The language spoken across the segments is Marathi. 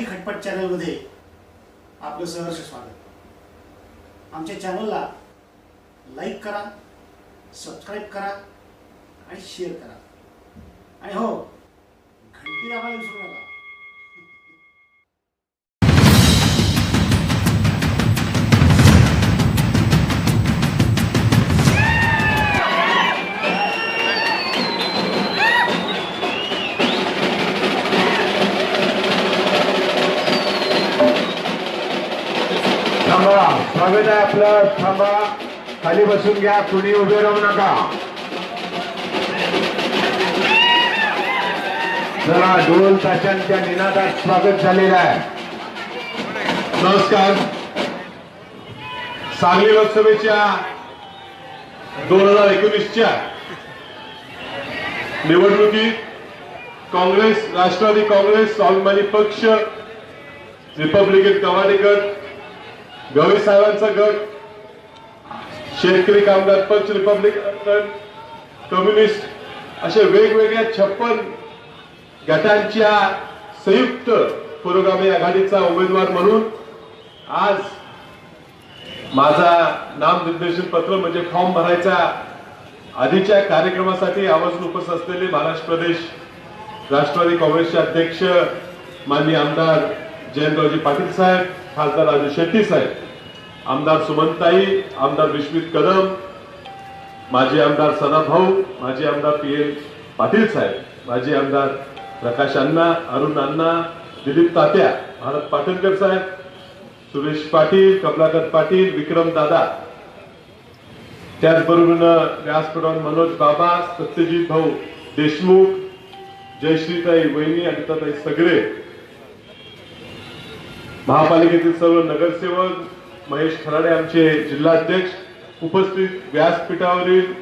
मराठी खटपट चॅनलमध्ये आपलं सहर्ष स्वागत. आमच्या चॅनलला लाईक करा सबस्क्राईब करा आणि शेअर करा. आणि हो घंटी दाबायला विसरू नका. स्वागत आहे आपलं. थांबा. खाली बसून घ्या. कुणी उभे राहू नका. चला ढोल ताशांच्या निनादात स्वागत झालेलं आहे. नमस्कार. सांगली लोकसभेच्या दोन हजार एकोणीसच्या निवडणुकीत काँग्रेस राष्ट्रवादी काँग्रेस स्वाभिमानी पक्ष रिपब्लिकन कवाडी गवई साहेबांचा गट शेतकरी कामगार पंच रिपब्लिक कम्युनिस्ट अशा वेगवेगळ्या छप्पन गटांच्या संयुक्त पुरोगामी आघाडीचा उमेदवार म्हणून आज माझा नामनिर्देशन पत्र म्हणजे फॉर्म भरायचा आधीच्या कार्यक्रमासाठी आवर्जून उपस्थित असलेले महाराष्ट्र प्रदेश राष्ट्रवादी काँग्रेसचे अध्यक्ष माननीय आमदार जयंतरावजी पाटील साहेब खासदार राजू शेट्टी साहेब आमदार सुमनताई आमदार विश्वित कदम माजी आमदार सदाभाऊ माजी आमदार पी एल पाटील साहेब माजी आमदार प्रकाश अण्णा अरुण अण्णा दिलीप तात्या भारत पाटणकर साहेब सुरेश पाटील कमलाकर पाटील विक्रम दादा. त्याचबरोबर व्यासपीठावर मनोज बाबा सत्यजित भाऊ देशमुख जयश्रीताई वहिनी अनिताताई सगळे. महापालिकेतील सर्व नगरसेवक महेश खराडे आमचे जिल्हाध्यक्ष उपस्थित व्यासपीठावरील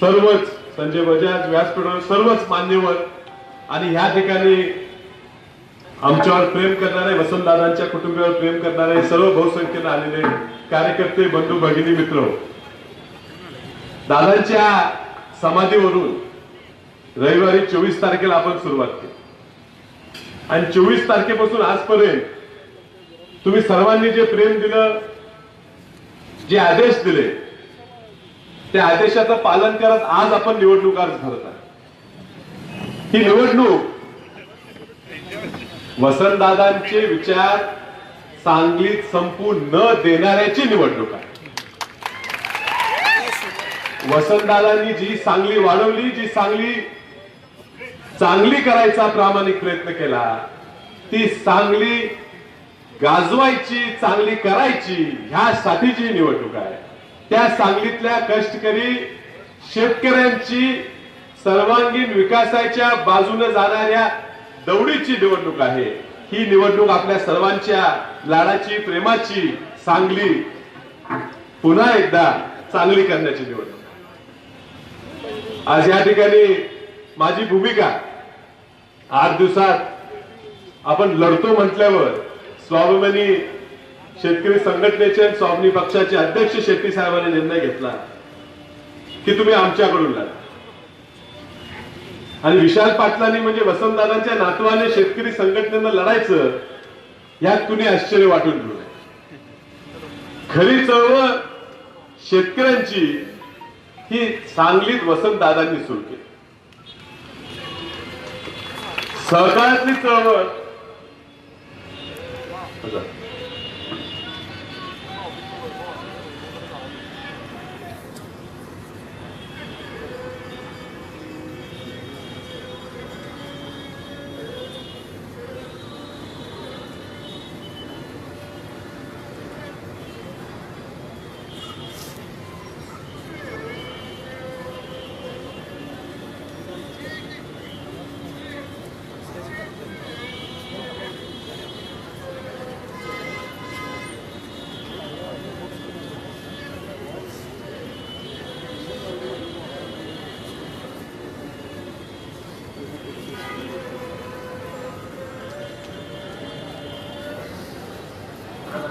सर्वच संजय बजाज व्यासपीठावर सर्वच मान्यवर आणि ह्या ठिकाणी आमच्यावर प्रेम करणारे वसंतदादांच्या कुटुंबियावर प्रेम करणारे सर्व बहुसंख्येनं आलेले कार्यकर्ते बंधू भगिनी मित्र. दादांच्या समाधीवरून रविवारी चोवीस तारखेला आपण सुरुवात केली. आणि चोवीस तारखेपासून आजपर्यंत तुम्ही सर्वांनी जे प्रेम दिलं जे आदेश दिले त्या आदेशाचं पालन करत आज आपण निवडणूक अर्ज आहे. ही निवडणूक वसंतदादांचे विचार सांगलीत संपू न देणाऱ्याची निवडणूक आहे. वसंतदादांनी जी सांगली वाढवली जी सांगली चांगली करायचा प्रामाणिक प्रयत्न केला ती सांगली गाजवायची चांगली करायची ह्यासाठीची निवडणूक आहे. त्या सांगलीतल्या कष्टकरी शेतकऱ्यांची सर्वांगीण विकासाच्या बाजूने जाणाऱ्या दौडीची निवडणूक आहे. ही निवडणूक आपल्या सर्वांच्या लाडाची प्रेमाची सांगली पुन्हा एकदा चांगली करण्याची निवडणूक आज या ठिकाणी माझी भूमिका आठ दिवसात आपण लढतो म्हटल्यावर स्वाभिमानी शेतकरी संघटनेचे आणि स्वाभिमानी पक्षाचे अध्यक्ष शेट्टी साहेबांनी निर्णय घेतला की तुम्ही आमच्याकडून लढा. आणि विशाल पाटलांनी म्हणजे वसंतदादांच्या नातवाने शेतकरी संघटनेनं लढायचं यात कुणी आश्चर्य वाटून घेऊ नये. खरी चळवळ शेतकऱ्यांची ही सांगलीत वसंतदादांनी सुरू केली. सहकारातली चळवळ 不是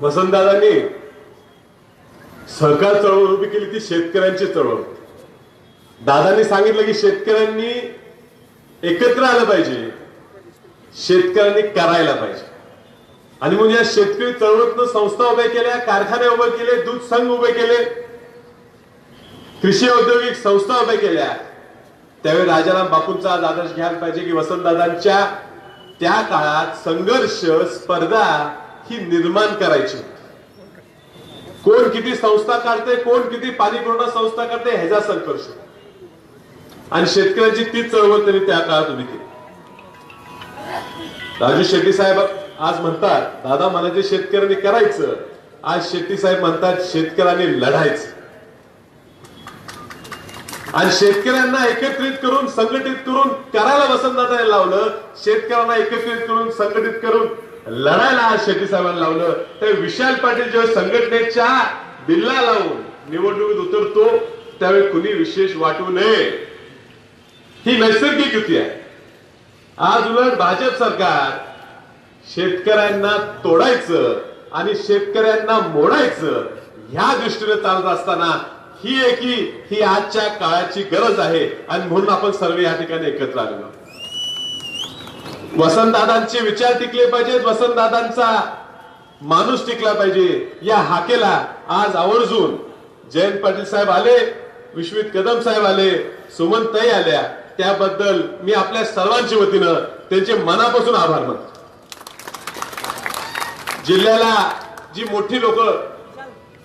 वसंतदादांनी सहकार चळवळ उभी केली ती शेतकऱ्यांची चळवळ. दादांनी सांगितलं की शेतकऱ्यांनी एकत्र आलं पाहिजे. शेतकऱ्यांनी करायला पाहिजे. आणि म्हणजे या शेतकरी चळवळीतनं संस्था उभ्या केल्या कारखाने उभे केले दूध संघ उभे केले कृषी औद्योगिक संस्था उभ्या केल्या. त्यावेळी राजाराम बापूंचा आज आदर्श घ्यायला पाहिजे की वसंतदादांच्या त्या काळात संघर्ष स्पर्धा ही निर्माण करायची. कोण किती संस्था काढते कोण किती पाणी पुरवठा संस्था करते ह्याचा संघर्ष. आणि शेतकऱ्यांची तीच चळवळ त्यांनी त्या काळात उभी केली. राजू शेट्टी साहेब आज म्हणतात दादा मला जे शेतकऱ्यांनी करायचं आज शेट्टी साहेब म्हणतात शेतकऱ्यांनी लढायचं. आणि शेतकऱ्यांना एकत्रित करून संघटित करून करायला वसंतदादा लावलं शेतकऱ्यांना एकत्रित करून संघटित करून लढायला आज शेट्टी साहेबांना लावलं. तर विशाल पाटील जेव्हा संघटनेच्या बिल्ला लावून निवडणुकीत उतरतो त्यावेळी कुणी विशेष वाटू नये. ही नैसर्गिक युती आहे. आज उलट भाजप सरकार शेतकऱ्यांना तोडायचं आणि शेतकऱ्यांना मोडायचं ह्या दृष्टीने चालत असताना ही एकी ही आजच्या काळाची गरज आहे. आणि म्हणून आपण सर्व या ठिकाणी एकत्र आलेलो आहोत. वसंतदादांचे विचार टिकले पाहिजेत वसंतदादांचा माणूस टिकला पाहिजे. या हाकेला आज आवर्जून जयंत पाटील साहेब आले विश्वित कदम साहेब आले सुमन आल्या. त्याबद्दल मी आपल्या सर्वांच्या वतीनं त्यांचे मनापासून आभार मानतो. जिल्ह्याला जी मोठी लोक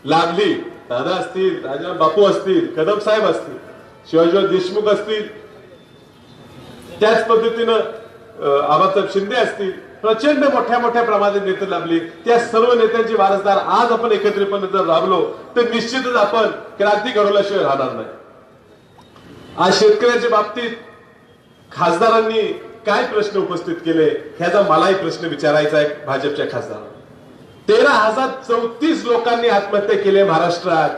लाभली दादा असतील राजा बापू असतील कदम साहेब असतील शिवाजीराव देशमुख असतील त्याच पद्धतीनं आबासाहेब शिंदे असतील प्रचंड मोठ्या मोठ्या प्रमाणात नेते लाभली. त्या सर्व नेत्यांची वारसदार आज आपण एकत्रितपणे जर राबलो तर निश्चितच आपण क्रांती घडवल्याशिवाय राहणार नाही. आज शेतकऱ्याच्या बाबतीत खासदारांनी काय प्रश्न उपस्थित केले ह्याचा मलाही प्रश्न विचारायचा आहे भाजपच्या खासदारांना. तेरा हजार चौतीस लोकांनी आत्महत्या केली महाराष्ट्रात.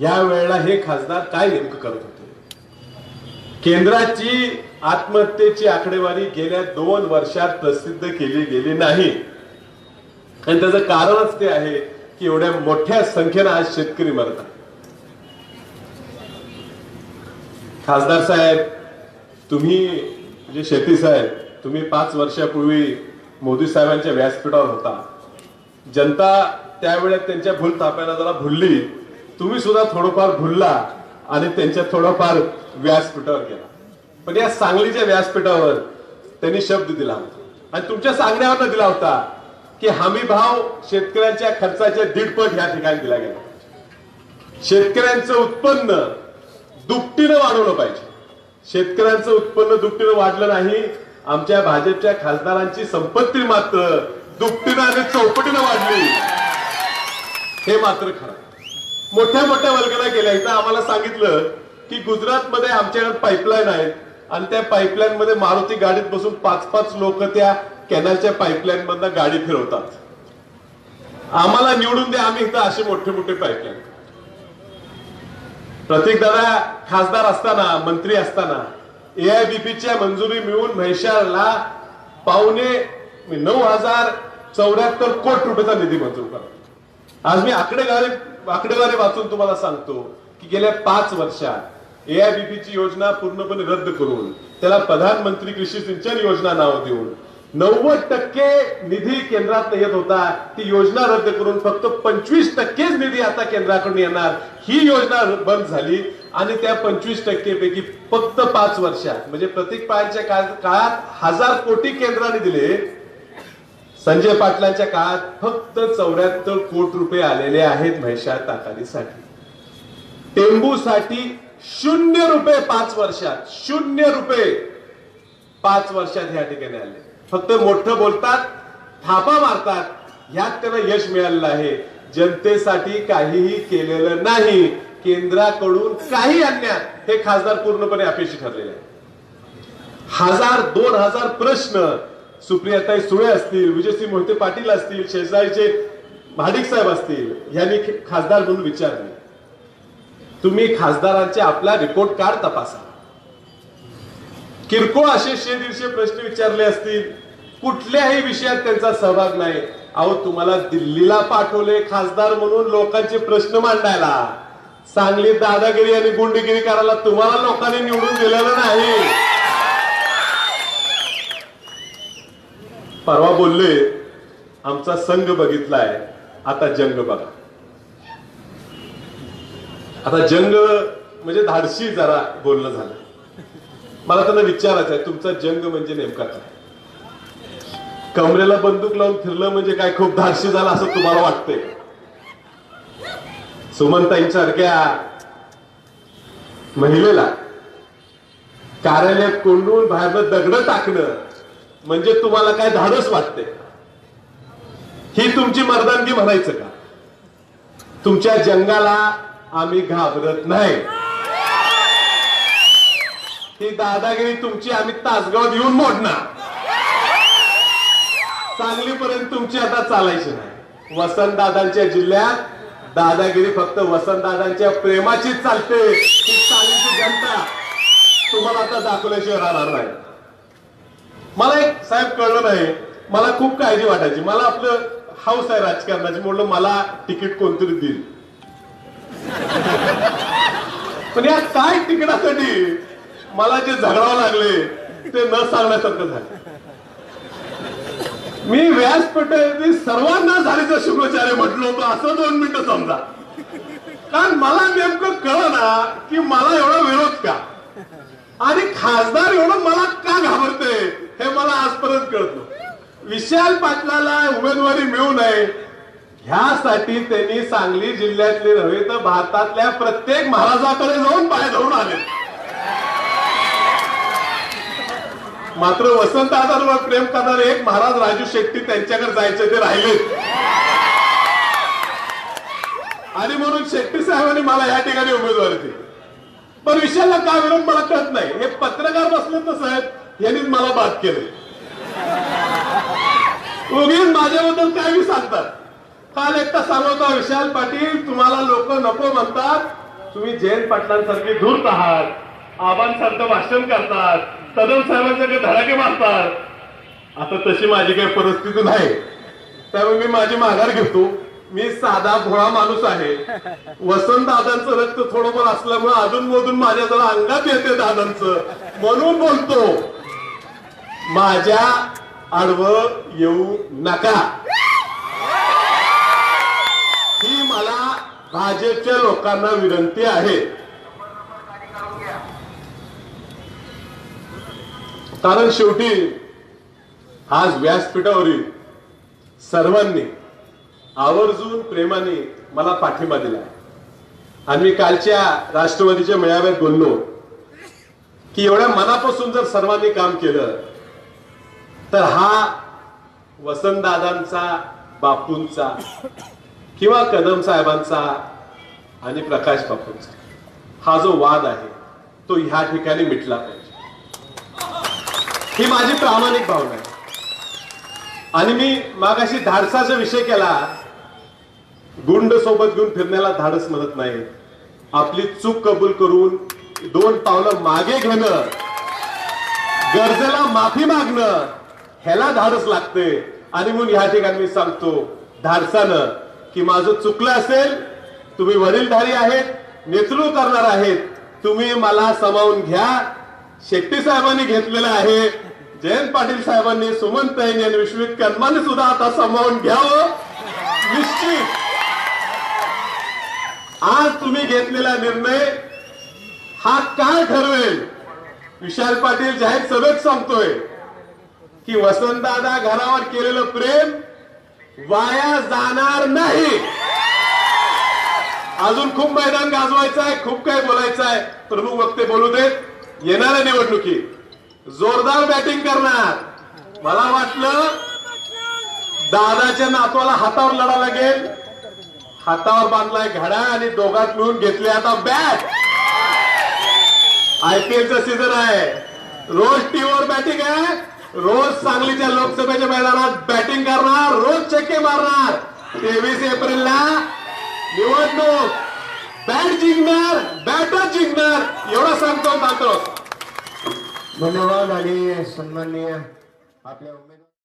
या वेळेला हे खासदार काय नेमकं करत होते? केंद्राची आत्महत्येची आकडेवारी गेल्या दोन वर्षात प्रसिद्ध केली गेली नाही. आणि त्याचं कारणच ते आहे की एवढ्या मोठ्या संख्येनं आज शेतकरी मरतात. खासदार साहेब तुम्ही जे शेती साहेब तुम्ही पाच वर्षापूर्वी मोदी साहेबांच्या व्यासपीठावर होता. जनता त्यावेळेस त्यांच्या भूल ताप्याला जरा भुलली. तुम्ही सुद्धा थोडंफार भुलला आणि त्यांच्या थोडंफार व्यासपीठावर गेला. पण या सांगलीच्या व्यासपीठावर त्यांनी शब्द दिला. होता आणि तुमच्या सांगण्यावर दिला होता की हमी भाव शेतकऱ्यांच्या खर्चाच्या दीडपट या ठिकाणी दिला गेला. शेतकऱ्यांचं उत्पन्न दुपटीनं वाढवलं पाहिजे. शेतकऱ्यांचं उत्पन्न दुपटीनं वाढलं नाही आमच्या भाजपच्या खासदारांची संपत्ती मात्र दुपटीनं आणि चौपटीनं वाढली. हे मात्र खरं मोठ्या मोठ्या वल्गना केल्या. इथं आम्हाला सांगितलं की गुजरातमध्ये आमच्याकडे पाईपलाईन आहेत. आणि त्या पाईपलाईन मध्ये मारुती गाडीत बसून पाच पाच लोक त्या कॅनलच्या पाईपलाईन मधनं गाडी फिरवतात. आम्हाला निवडून द्या आम्ही इथं असे मोठे मोठे पाईपलाईन. प्रतीक दादा खासदार असताना मंत्री असताना एआयबीपीच्या मंजुरी मिळून म्हैशाळला पावणे नऊ हजार चौऱ्याहत्तर कोटी रुपयाचा निधी मंजूर करा. आज मी आकडेवारी आकडेवारी वाचून तुम्हाला सांगतो की गेल्या पाच वर्षात एआयबीपीची योजना पूर्णपणे रद्द करून त्याला प्रधानमंत्री कृषी सिंचन योजना नाव देऊन नव्वद टक्के निधी केंद्रात येत होता. ती योजना रद्द करून फक्त पंचवीस टक्केच निधी आता केंद्राकडून येणार. ही योजना बंद झाली आणि त्या पंचवीस टक्के पैकी फक्त पाच वर्षात म्हणजे प्रतीक पायाच्या काळात हजार कोटी केंद्राने दिले. संजय पाटलांच्या काळात फक्त चौऱ्याहत्तर कोटी रुपये आलेले आहेत म्हैशा ताकालीसाठी टेंबूसाठी शून्य रुपये पाच वर्षात शून्य रुपये पाच वर्षात या ठिकाणी आले. फक्त मोठं बोलतात थापा मारतात ह्यात त्यांना यश मिळालेलं आहे. जनतेसाठी काहीही केलेलं नाही. केंद्राकडून काही आणण्यात हे खासदार पूर्णपणे अपेक्षित ठरलेले आहे हजार दोन हजार प्रश्न सुप्रियाताई सुळे असतील विजयसिंह मोहिते पाटील असतील शेजारीचे महाडिक साहेब असतील यांनी खासदार म्हणून विचारले. तुम्ही खासदारांचे आपला रिपोर्ट कार्ड तपासा. किरकोळ असे शे दीडशे प्रश्न विचारले असतील. कुठल्याही विषयात त्यांचा सहभाग नाही. अहो तुम्हाला दिल्लीला पाठवले खासदार म्हणून लोकांचे प्रश्न मांडायला. सांगली दादागिरी आणि गुंडगिरी करायला तुम्हाला लोकांनी निवडून दिलेलं नाही. परवा बोलले आमचा संघ बघितलाय. आता जंग बघा. आता जंग म्हणजे धाडशी जरा बोलणं झालं. मला त्यांना विचारायचं आहे तुमचा जंग म्हणजे नेमका काय? कमरेला बंदूक लावून फिरलं म्हणजे काय खूप धाडशी झालं असं तुम्हाला वाटतंय? सुमनताईंसारख्या महिलेला कार्यालयात कोंडून बाहेरनं दगड टाकणं म्हणजे तुम्हाला काय धाडस वाटते ही तुमची मर्दानगी म्हणायचं का? तुमच्या जंगाला आम्ही घाबरत नाही. ही दादागिरी तुमची आम्ही तासगाव येऊन मोडणार. सांगलीपर्यंत तुमची आता चालायची नाही. वसंत दादांच्या जिल्ह्यात दादागिरी फक्त वसंत दादांच्या प्रेमाचीच चालते. ही सांगलीची जनता तुम्हाला आता दाखवल्याशिवाय राहणार नाही. मला एक साहेब कळलं नाही. मला खूप काळजी वाटायची. मला आपलं हाऊस आहे राजकारणाची. म्हणलं मला तिकीट कोणतरी देईल. पण या काय टिकण्यासाठी मला जे झगडावं लागले ते न सांगण्यासारखं झालं. मी व्यासपीठाने सर्वांना झालेचं शुक्राचार्य म्हटलो होतो असं दोन मिनिटं समजा. कारण मला नेमकं कळ ना की मला एवढा विरोध का? आणि खासदार एवढं मला का घाबरते हे मला आजपर्यंत कळत विशाल पाटलाला उमेदवारी मिळू नये ह्यासाठी त्यांनी सांगली जिल्ह्यातले नव्हे तर भारतातल्या प्रत्येक महाराजाकडे जाऊन पाय धरून आले. मात्र वसंतदादांवर प्रेम करणारे एक महाराज राजू शेट्टी त्यांच्याकडे जायचे ते राहिले. आणि म्हणून शेट्टी साहेबांनी मला या ठिकाणी उमेदवारी दिली. पण विषयाला का विरोध मला कळत नाही. हे पत्रकार बसले तर साहेब यांनीच मला बात केले. उगीच माझ्याबद्दल काय सांगतात. काल एकदा सांगतो विशाल पाटील तुम्हाला लोक नको म्हणतात. तुम्ही जयंत पाटलांसारखे धूर्त आहात. आबांसारखं भाषण करतात. कदम साहेबांसारखे धडाके मारतात. आता तशी माझी काही परिस्थिती नाही. त्यामुळे मी माझी माघार घेतो. मी साधा भोळा माणूस आहे. वसंत दादांचं रक्त थोडंफार असल्यामुळे अजून मधून माझ्या जरा अंगात येते दादांचं. म्हणून बोलतो माझ्या आडवं येऊ नका ही मला भाजपच्या लोकांना विनंती आहे. कारण शेवटी आज व्यासपीठावरील सर्वांनी आवर्जून प्रेमाने मला पाठिंबा दिला. आणि मी कालच्या राष्ट्रवादीच्या मेळाव्यात बोललो की एवढ्या मनापासून जर सर्वांनी काम केलं तर हा वसंतदादांचा बापूंचा किंवा कदम साहेबांचा आणि प्रकाश बापूंचा. हा जो वाद आहे तो ह्या ठिकाणी मिटला पाहिजे. ही माझी प्रामाणिक भावना आहे. आणि मी मागाशी धाडसाचा विषय केला गुंड सोबत घेऊन फिरण्याला धाडस म्हणत नाही आपली चूक कबूल करून दोन पावलं मागे घेणं गरजेला माफी मागणं ह्याला धाडस लागते. आणि म्हणून ह्या ठिकाणी मी सांगतो धाडसानं की माझं चुकलं असेल तुम्ही वडीलधारी आहेत नेतृत्व करणार आहेत तुम्ही मला समावून घ्या. शेट्टी साहेबांनी घेतलेलं आहे. जयंत पाटील साहेबांनी सुमंत यांनी विश्वित कर्माने सुद्धा आता समावून घ्यावं. निश्चित. आज तुम्ही घेतलेला निर्णय हा काय ठरवेल? विशाल पाटील जाहीर सभेत सांगतोय की वसंतदादा घरावर केलेलं प्रेम वाया जाणार नाही. अजून खूप मैदान गाजवायचं आहे खूप काही बोलायचं आहे प्रमुख वक्ते बोलू देत येणाऱ्या निवडणुकीत जोरदार बॅटिंग करणार. मला वाटलं दादाच्या नातवाला हातावर लढा लागेल. हातावर बांधलाय घडा आणि दोघात मिळून घेतले आता बॅट आयपीएलचं सीझन आहे. रोज टीव्हीवर बॅटिंग आहे. रोज सांगलीच्या लोकसभेच्या मैदानात बॅटिंग करणार रोज चक्के मारणार. तेवीस एप्रिलला निवडणूक. बॅट जिंकणार बॅटच जिंकणार. एवढा सांगतो सांगतो धन्यवाद आणि सन्माननीय आपल्या